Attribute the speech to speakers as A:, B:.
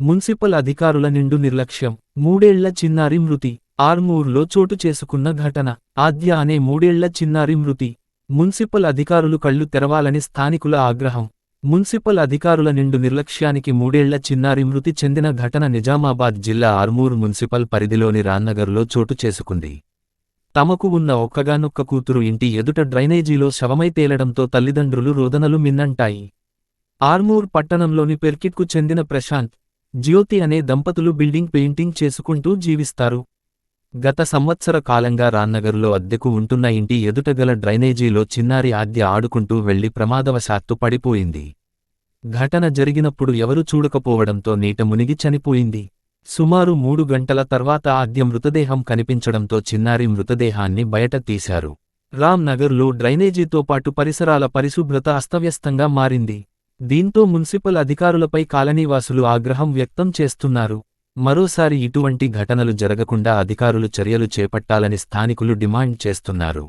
A: Municipal అధికారుల నిండు నిర్లక్ష్యం. మూడేళ్ళ చిన్నారి మృతి. ఆర్మూర్లో చోటు చేసుకున్న ఘటన. ఆద్య అనే మూడేళ్ళ చిన్నారి మృతి. మున్సిపల్ అధికారులు కళ్ళు తెరవాలని స్థానికుల ఆగ్రహం. మున్సిపల్ అధికారుల నిండు నిర్లక్ష్యానికి మూడేళ్ళ చిన్నారి మృతి చెందిన ఘటన నిజామాబాద్ జిల్లా ఆర్మూర్ మున్సిపల్ పరిధిలోని రాన్నగర్లో చోటు చేసుకుంది. తమకు ఉన్న ఒక్కగానొక్క కూతురు ఇంటి ఎదుట డ్రైనేజీలో శవమై తేలడంతో తల్లిదండ్రులు రోదనలు మిన్నంటాయి. ఆర్మూర్ పట్టణంలోని పెర్కిట్కు చెందిన ప్రశాంత్ జ్యోతి అనే దంపతులు బిల్డింగ్ పెయింటింగ్ చేసుకుంటూ జీవిస్తారు. గత సంవత్సర కాలంగా రాన్నగర్లో అద్దెకు ఉంటున్న ఇంటి ఎదుటగల డ్రైనేజీలో చిన్నారి ఆద్య ఆడుకుంటూ వెళ్ళి ప్రమాదవశాత్తు పడిపోయింది. ఘటన జరిగినప్పుడు ఎవరూ చూడకపోవడంతో నీట మునిగి చనిపోయింది. సుమారు మూడు గంటల తర్వాత ఆద్య మృతదేహం కనిపించడంతో చిన్నారి మృతదేహాన్ని బయట తీశారు. రామ్ నగర్లో డ్రైనేజీతో పాటు పరిసరాల పరిశుభ్రత అస్తవ్యస్తంగా మారింది. దీంతో మున్సిపల్ అధికారులపై కాలనీవాసులు ఆగ్రహం వ్యక్తం చేస్తున్నారు. మరోసారి ఇటువంటి ఘటనలు జరగకుండా అధికారులు చర్యలు చేపట్టాలని స్థానికులు డిమాండ్ చేస్తున్నారు.